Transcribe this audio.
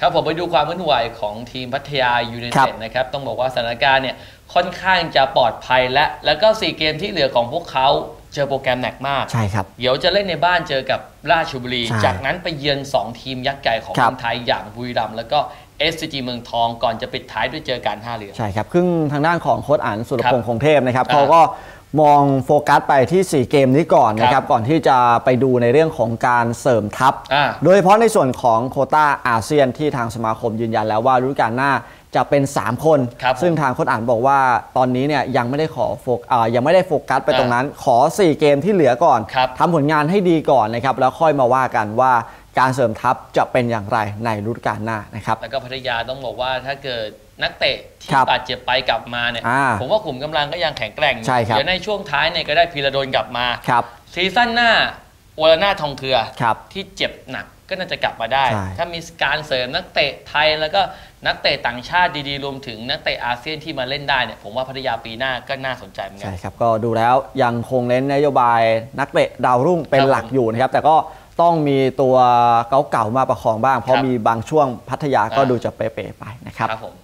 ครับผมไปดูความเคลื่อนไหวของทีมพัทยายูไนครัเต็ดบนะครับต้องบอกว่าสถานการณ์เนี่ยค่อนข้างจะปลอดภัยและ แล้วก็ 4 เกมที่เหลือของพวกเขาเจอโปรแกรมหนักมากใช่ครับเดี๋ยวจะเล่นในบ้านเจอกับราชบุรีใช่จากนั้นไปเยือน 2 ทีมยักษ์ใหญ่ของครับเมืองไทยอย่างบุรีรัมย์แล้วก็ SCG เมืองทองก่อนจะปิดท้ายด้วยเจอการท่าเรือ ใช่ครับครึ่งทางด้านของโค้ชอันสุรพงษ์ครับคงเทพนะครับอ่าเขาก็ มองโฟกัสไปที่ 4 เกมนี้ก่อนนะคครัรับบก่อนที่จะไปดูในเรื่องของการเสริมทัพอ่าโดยเฉพาะในส่วนของโควต้าอาเซียนที่ทางสมาคมยืนยันแล้วว่าฤดูกาลหน้าจะเป็น 3 คนครับผมซึ่งทางโค้ชอันบอกว่าตอนนี้เนี่ยยังไม่ได้ขอโฟกอ่ายังไม่ได้โฟกัสไปตรงนั้น ขอ 4 เกมที่เหลือก่อนครับทำผลงานให้ดีก่อนนะครับ แล้วค่อยมาว่ากันว่า การเสริมทัพจะเป็นอย่างไรในฤดูกาลหน้านะครับ แล้วก็พัทยาต้องบอกว่าถ้าเกิดนักเตะที่ครับบาดเจ็บไปกลับมาเนี่ยอ่าผมว่าขุมกำลังก็ยังแข็งแกร่งอยู่ใช่ครับเดี๋ยวในช่วงท้ายเนี่ยก็ได้พีระดนกลับมาครับซีซั่นหน้าโอลนาทองเครือครับที่เจ็บหนักก็น่าจะกลับมาได้ใช่ถ้ามีการเสริมนักเตะไทยแล้วก็นักเตะต่างชาติดีๆ รวมถึงนักเตะอาเซียนที่มาเล่นได้เนี่ยผมว่าพัทยาปีหน้าก็น่าสนใจเหมือนกัใช่นครับก็ดูแล้วยังคงเน้นนโยบายนักเตะดาวรุ่งเป็นครับหลักอยู่นะครับแต่ก็ ต้องมีตัวเก่าๆมาประคองบ้าง เพราะครับมีบางช่วงพัทยาก็อ่าดูจะเป๋ๆไปนะครับครับผม